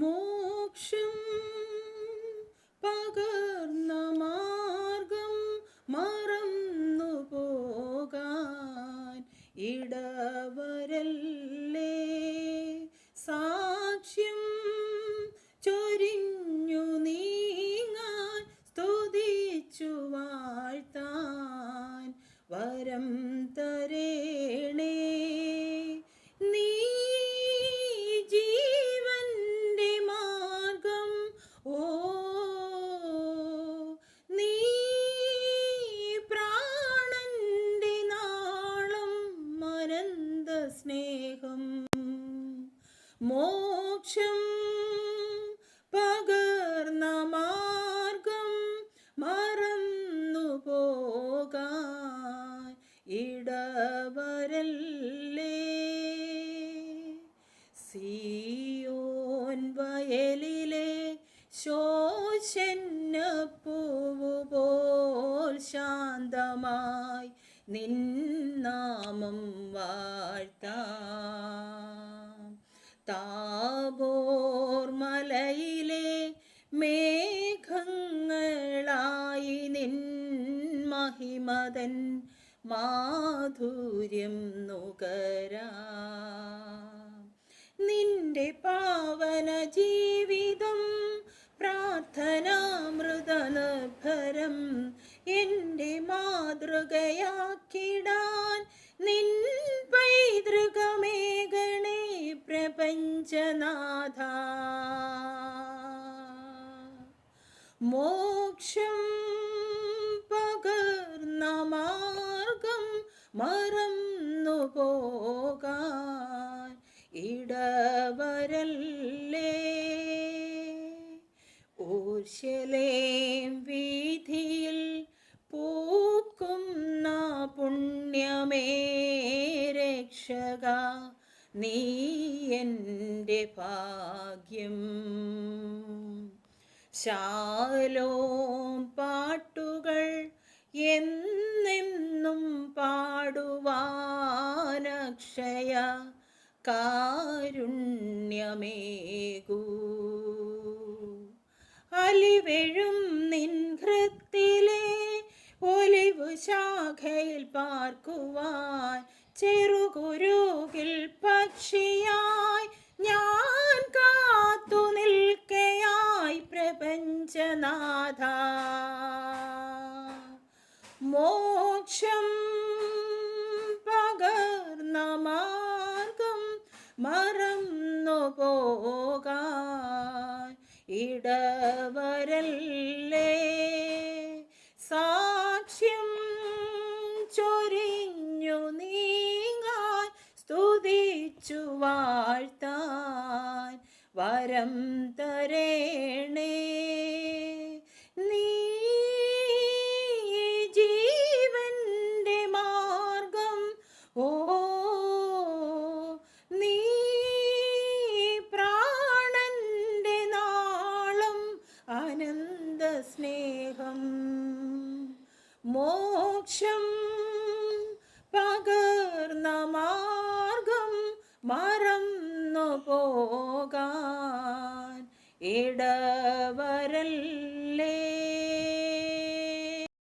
മോക്ഷം മോക്ഷം പകർന്ന മാർഗം മറന്നു പോകാൻ ഇടവരല്ലേ? സിയോൻ വയലിലെ ശോഷന്ന പൂവുപോൽ ശാന്തമായി നിന്നാമം വാഴ്ത്താം. മഹിമതൻ മാധുര്യം നുകരാ. നിന്റെ പാവന ജീവിതം പ്രാർത്ഥനാമൃതനഭരം എന്റെ മാതൃകയാക്കിടാൻ നിൻ പൈതൃകമേകണേ പ്രപഞ്ചനാഥ. മോക്ഷം മറന്നു പോകാൻ ഇടവരല്ലേ? ഊർശലേം വീതിയിൽ പൂക്കുന്ന പുണ്യമേ രക്ഷക നീ എന്റെ ഭാഗ്യം. ശാലോം പാട്ടുകൾ എന്നെന്നും പാടുവാനക്ഷയ കാരുണ്യമേകൂ. അലിവെഴും നിൻ ഹൃത്തിലെ ഒലിവു ശാഖയിൽ പാർക്കുവാൻ ചെറുകുരുകിൽ പക്ഷിയായി ഞാൻ കാത്തു നിൽക്കയായി പ്രപഞ്ചനാഥ. മോക്ഷം മറന്നു പോകാൻ ഇടവരല്ലേ? സാക്ഷ്യം ചൊരിഞ്ഞു നീങ്ങാൻ സ്തുതിച്ചു വാഴ്ത്താൻ വരം തരേണേ. മോക്ഷം. പകർന്ന മാർഗം മറന്നു പോകാൻ ഇട